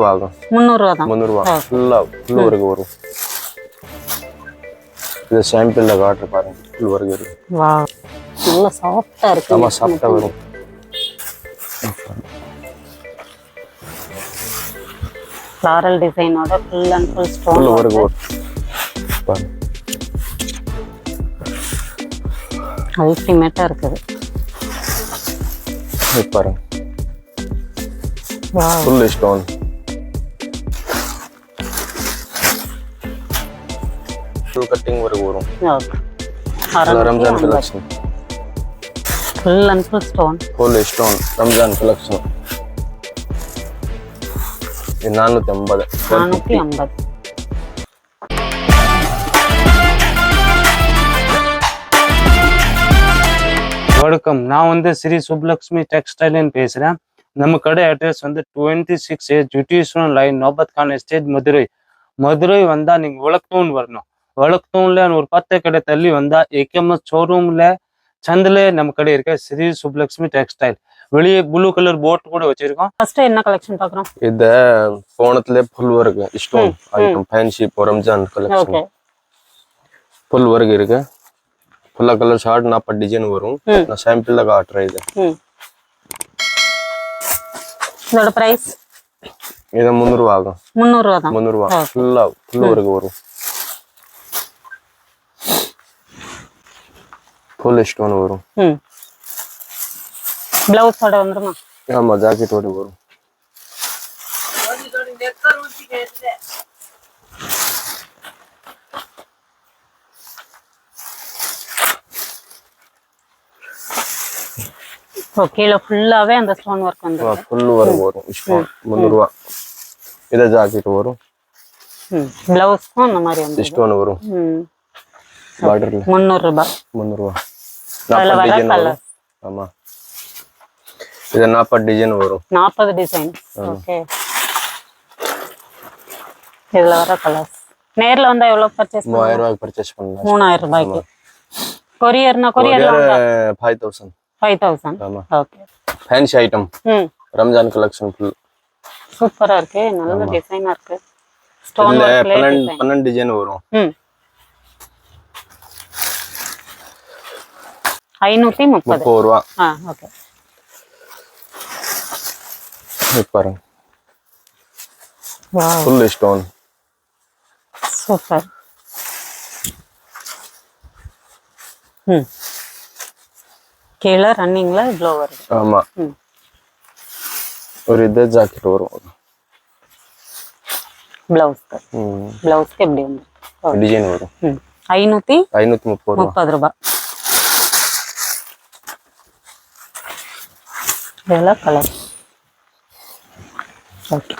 முந்நூறுவா. ஆகும் முந்நூறுரூவா தான் முந்நூறுவா ஃபுல்லாக ஃபுல் ஒர்க் வரும். இது சாம்பிளில் காட்டுற பாருங்க. ஃபுல் ஒர்க் இருக்கு. வா நல்லா சாஃப்டா இருக்கு. ஆமாம் சாப்பிட்டா வரும். Floral டிசைனோட full and full stone work வரும் பாருங்க. அல்டிமேட்டா இருக்குது பாருங்க. ஃபுல் ஸ்டோன் கட்டிங் ஒர்க் வரும். Okay Ramzan collection full and full stone full stone Ramzan collection இது நானூற்றி ஐம்பது. நானூற்றி ஐம்பது. வணக்கம். நான் வந்து ஸ்ரீ சுப்லக்ஷ்மி டெக்ஸ்டைல்னு பேசுகிறேன் நம்ம கடை அட்ரஸ் வந்து டுவெண்ட்டி சிக்ஸ் ஏ ஜுட்டிஷன் லைன் நோபத் கான் எஸ்டேட் மதுரை. மதுரை வந்தால் நீங்கள் விளக்தூன் வரணும். விளக்தூன்ல ஒரு பத்து கடை தள்ளி வந்தால் ஏகேஎம்எஸ் ஷோரூமில் சந்தில் நம்ம கடை இருக்க ஸ்ரீ சுப்லக்ஷ்மி டெக்ஸ்டைல் வெளியே ப்ளூ கலர் போட் கூட வச்சிருக்கோம். ஃபர்ஸ்ட் என்ன கலெக்ஷன் பார்க்குறோம்? இது போனத்துல full work stone item fancy Ramzan collection okay full work இருக்கு ஃபுல்லா கலர் ஷார்ட் நாற்பது டிசைன் வரும். நான் சாம்பிள்ல காட்டுறேன் இது. இதோட ப்ரைஸ் இது முந்நூறுவா ஆகும். முந்நூறுரூவா தான். முந்நூறுவா. ஃபுல்லா ஃபுல் ஒர்க் வரும். ஃபுல் ஸ்டோன் வரும். ம். பிளவுஸோட வந்துருமா? ஆமா ஜாக்கெட்டோட வரும். கீழே ஃபுல்லாவே அந்த ஸ்டோன் ஒர்க் வந்துரும் ஃபுல் ஒர்க் வரும். ஸ்டோன் முந்நூறுவா. இது ஜாக்கெட் வரும். பிளவுஸ்க்கும் அந்த மாதிரி வந்து ஸ்டோன் வரும். பார்டர்ல முந்நூறுரூபா முந்நூறுவா. அதுல நாற்பது டிசைன். வரும். ஆமா. இது நாற்பது டிசைன் வரும். நாற்பது டிசைன் ஓகே இதுல வர கலர்ஸ் நேர்ல வந்தா எவ்வளவு பர்ச்சேஸ் மூவாயிரம் ரூபாய்க்கு பர்ச்சேஸ் பண்ணலாம். மூணாயிரம் ரூபாய்க்கு. கொரியர்னா கொரியர்ல வந்தா? ஃபைவ் தௌசண்ட் ஃபைவ் தௌசண்ட் ஆமா. ஓகே ஃபேன்சி ஐட்டம் ம். ரம்ஜான் கலெக்ஷன் ஃபுல் சூப்பரா இருக்கு. நல்ல டிசைனா இருக்கு. ஸ்டோன் பன்னெண்டு பன்னெண்டு டிசைன் வரும். ம். ஐநூத்தி முப்பது. ரூபா. ஆ ஓகே. பாருங்க. ஃபுல் ஸ்டோன் சூப்பர் ம். கீழே ரன்னிங்ல இவ்வளோ வருது. ஆமா. ஒரு இது ஜாக்கெட் வரும். பிளவுஸ்க்கு பிளவுஸ்க்கு எப்படி வந்து டிசைன் வரும். ஐநூத்தி ஐநூத்தி முப்பது முப்பது ரூபாய் இதெல்லாம் colour okay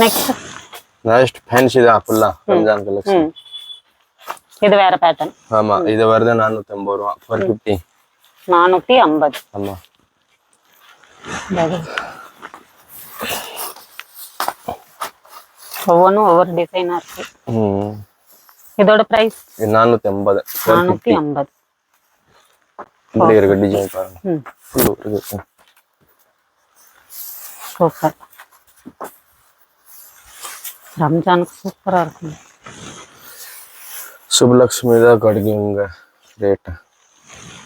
next next fancy தான் ஃபுல்லா ரம்ஜான் கலெக்ஷன் இது வேற பேட்டர்ன் ஆமா இது வருது நானூத்தி ஐம்பது ரூபா ஃபோர் ஃபிஃப்டி நானூத்தி ஐம்பது. ஆமா. ஒவ்வொன்றும் ஒவ்வொரு டிசைனா இருக்கு. இதோட பிரைஸ் நானூத்தி ஐம்பது நானூத்தி ஐம்பது. இப்படி இருக்கு டிசைன் பாருங்க. ம் ஃபுல் இருக்கு சூப்பர் ரம்ஜானுக்கு சூப்பரா இருக்கும் சுப்லக்ஷ்மி தான் கிடைக்கும் உங்க ரேட்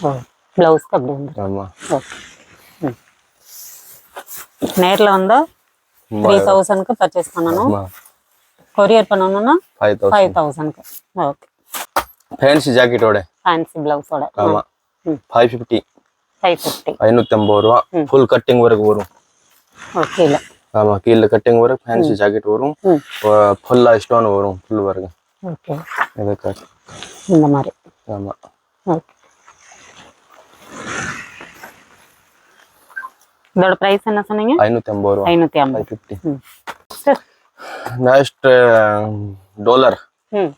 ஓ பிளவுஸ்க்கு அப்படி வந்து ஆமா ஓகே ம் நேர்ல வந்தா த்ரீ தௌசண்ட்க்கு பர்ச்சேஸ் பண்ணணும் ஆமா கொரியர் பண்ணணும்னா ஃபைவ் தௌசண்ட் ஃபைவ் தௌசண்ட்க்கு ஓகே ஃபேன்சி ஜாக்கெட்டோட ஃபேன்சி பிளவுஸோட ஆமா ம். ஃபைவ் ஃபிஃப்டி ஃபைவ் ஃபிஃப்டி ஐநூத்தி ஐம்பது ரூபா ஃபுல் கட்டிங் ஒர்க் வரும் இல்லை ஆமா கீழே கட்டிங் ஒர்க் ஃபேன்சி ஜாக்கெட் வரும் ஃபுல்லா ஸ்டோன் வரும் ஃபுல் ஒர்க் ஓகே இது கட் இந்த மாதிரி. ஆமா. ஓகே இதோட பிரைஸ் என்ன சொன்னீங்க? ஐநூத்தி ஐம்பது ரூபா ஐநூத்தி ஐம்பது ஃபிஃப்டி நெக்ஸ்ட் டாலர் ம்.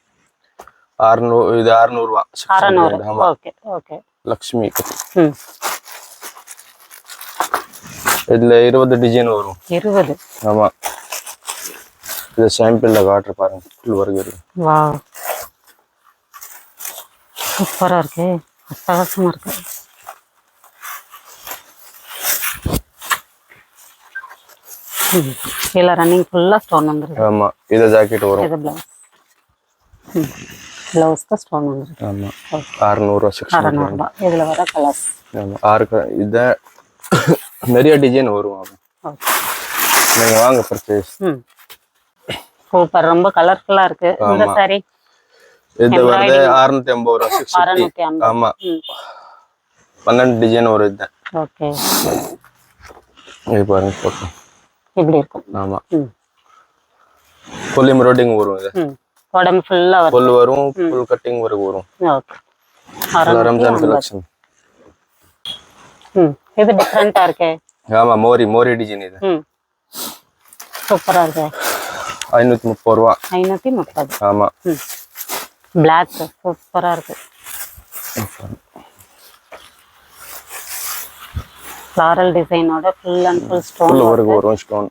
ஆறுநூறு இது அறுநூறுவா அறநூறு. Okay okay Lakshmi. ம். இதுல இருபது டிசைன் வரும். இருபது. ஆமா. இது சாம்பிள்ல காட்டுற பாருங்க. ஃபுல் இருக்கு வா சூப்பரா இருக்கு. அட்டகாசமா இருக்கு. கீழே ரன்னிங் ஃபுல்லா ஸ்டோன் வந்துருக்கு ஆமா. இது ஜாக்கெட் வரும். இது பிளவுஸ் பிளவுஸ்க்கு ஸ்டோன் வந்துருக்கு ஆமா. அறுநூறுவா சிக்ஸ் அறநூறுபா. இதுல வர கலர்ஸ் ஆமா. ஆறு இத நிறைய டிசைன் வரும் நீங்க வாங்க பர்ச்சேஸ் சூப்பர் ரொம்ப கலர்ஃபுல்லா இருக்கு. இந்த சாரி இது வருது அறுநூத்தி ஐம்பது ரூபா சிக்ஸ் ஆமா. பன்னெண்டு டிசைன் வரும் இதுதான் ஓகே. இது பாருங்க போட்டோ இப்படி இருக்கும். ஆமா. ஃபுல் எம்ப்ராய்டிங் வரும் இது உடம்பு ஃபுல்லா வரும். ஃபுல் வரும் ஃபுல் கட்டிங் வரைக்கும் வரும் ஓகே. ரம்ஜான் கலெக்ஷன். ம். இது டிஃப்ரெண்டா இருக்கே? ஆமா மோரி மோரி டிசைன் இது. சூப்பரா இருக்கு. ஐநூத்தி முப்பது ரூபா. ஐநூத்தி முப்பது. ஆமா. பிளாக் சூப்பரா இருக்கு. ஃப்ளாரல் டிசைனோட ஃபுல் அண்ட் ஃபுல் ஸ்டோன் வரைக்கும் வரும் ஸ்டோன்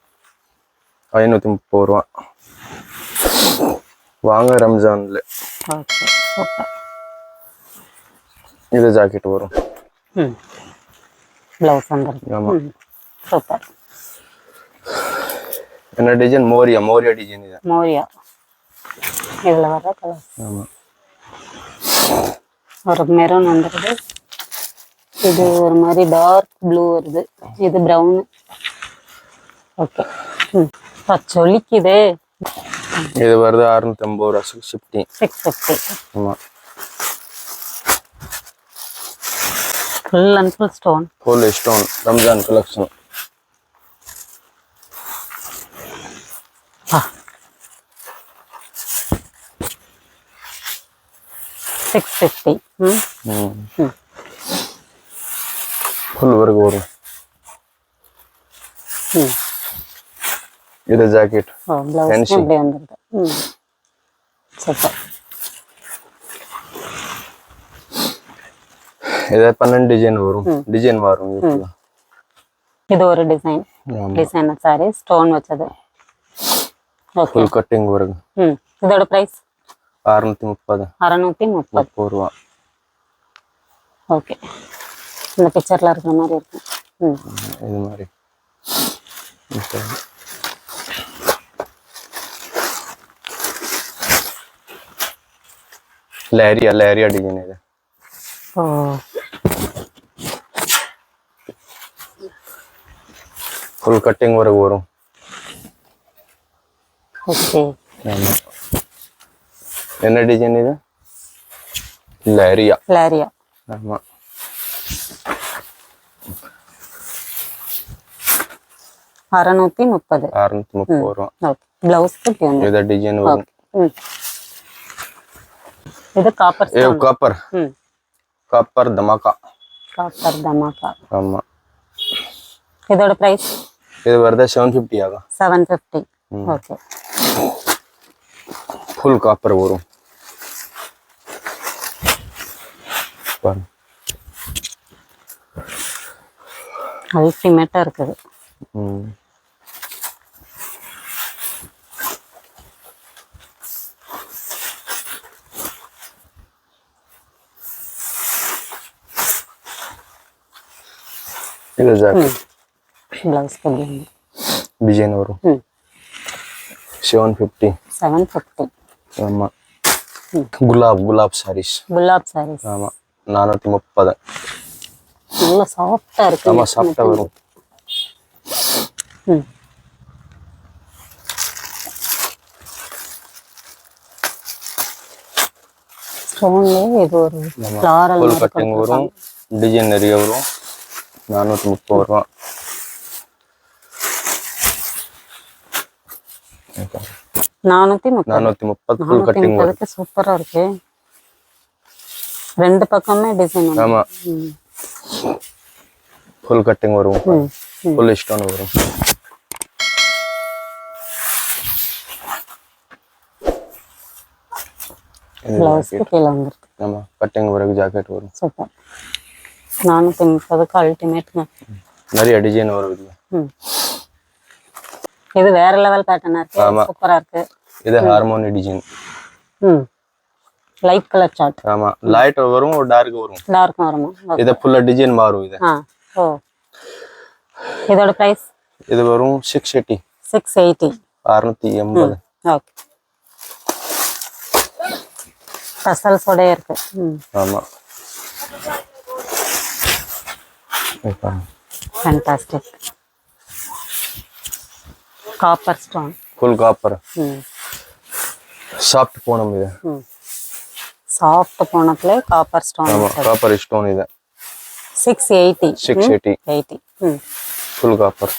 ஐநூத்தி முப்பது ரூபா. வாங்க ரம்ஜான்ல. இது ஜாக்கெட் வரும். ம். ப்ளவுஸ் வந்துருக்கு சூப்பர். என்ன டிசைன் மோரியா மோரியா டிசைன் இது. மோரியா. இதுல வர கலர் ஒரு மெரூன் வந்துருது. இது ஒரு மாதிரி டார்க் ப்ளூ வருது. இது ப்ரௌன் ஓகே ம். சொல்லிக்குதே இது வருது அறுநூத்தி ஐம்பது ரூபா சிக்ஸ் ஃபிஃப்டி சிக்ஸ் ஃபிஃப்டி ஆமா. Full and full stone full stone Ramzan collection six fifty ம் ம். ஃபுல் வரைக்கும் வரும் ம் இது ஜாக்கெட் ஓ ப்ளவுஸ் Fancy. இப்படி வந்துருது ம் சூப்பர் இது பன்னெண்டு டிசைன் வரும். டிசைன் வரும். இது ஒரு டிசைன் ஆமா. டிசைனர் சாரி ஸ்டோன் வச்சது. ஃபுல் கட்டிங் வரும் ம். இதோட ப்ரைஸ் அறுநூத்தி முப்பது. அறநூற்றி முப்பது. ரூபா. ஓகே இந்த பிக்சரில் இருக்கிற மாதிரி இருக்கும் ம். இது மாதிரி. லேரியா லேரியா டிசைன் இது? ஃபுல் கட்டிங் வரைக்கும் வரும். ஓகே என்ன டிசைன் இது? லேரியா லாரியா ஆமா. அறநூற்றி முப்பது. அறுநூத்தி முப்பது இப்படி வந்து இதை டிசைன் வரும்? இது காப்பர் ஏ copper copper Dhamaka copper Dhamaka ஆமா. இதோட ப்ரைஸ் இது வருது செவன் ஃபிஃப்டி ஆகும் seven fifty okay full copper வரும். அல்டிமேட்டாக இருக்குது. இது ஜாக்கெட் வந்து டிசைன் வரும். ம். செவன் ஃபிஃப்டி செவன் ஃபிஃப்டி ஆமா. குலாப் குலாப் சாரீஸ் குலாப் சாரீஸ் ஆமா. நானூற்றி முப்பது. நல்லா சாஃப்டாக இருக்கு. ஆமா சாப்பிட்டா வரும். ஸ்டோன்லேயே இது ஒரு ஃப்ளாரல் ஃபுல் கட்டிங் வரும். டிசைன் நிறைய வரும். நானூற்றி முப்பது ரூபா. நானூற்றி முப்பது. முப்பது ஃபுல் கட்டிங் சூப்பராக இருக்கு. ரெண்டு பக்கமே டிசைன் ஆமா. ஃபுல் கட்டிங் வரும். ஃபுல் ஸ்டோன் வரும். இது ப்ளவுஸ்க்கு jacket. கீழே வந்துருக்கு. ஆமா கட்டிங் வரைக்கும் ஜாக்கெட் வரும். சூப்பர். நானூற்றி முப்பதுக்கு அல்டிமேட்டுங்க நிறைய டிசைன் வரும் இதுல. இது வேற லெவல் பேட்டர்னா இருக்கு. சூப்பரா இருக்கு. இது ஹார்மோனி டிசைன் ம். லைட் கலர் சார்ட் ஆமா. லைட் வரும் டார்க் வரும். டார்க்கும் வருமா. இது ஃபுல்லா டிசைன் மாறும் இது. ஆ ஓ. இதோட ப்ரைஸ் இது வரும் சிக்ஸ் எயிட்டி சிக்ஸ் எயிட்டி அறுநூத்தி எண்பது. ஓகே டசல்ஸோடய இருக்கு. ம். ஆமா. இது copper stone full copper soft Poonam இது. சாஃப்ட் போனதுல காப்பர் ஸ்டோன் காப்பர் ஸ்டோன் இது. Six eighty six eighty eighty ம் ஃபுல் காப்பர்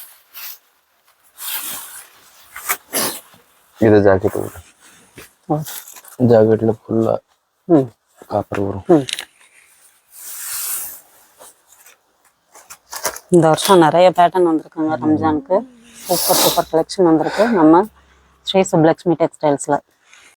இது ஜாக்கெட் வரும் ஓ. ஜாக்கெட்ல ஃபுல்லா காப்பர் வரும். ம் இந்த வருஷம் நிறைய பேட்டர்ன் வந்திருக்குங்க ரம்ஜானுக்கு. சூப்பர் சூப்பர் கலெக்ஷன் வந்திருக்கு. நம்ம ஸ்ரீ சுப்லக்ஷ்மி டெக்ஸ்டைல்ஸில்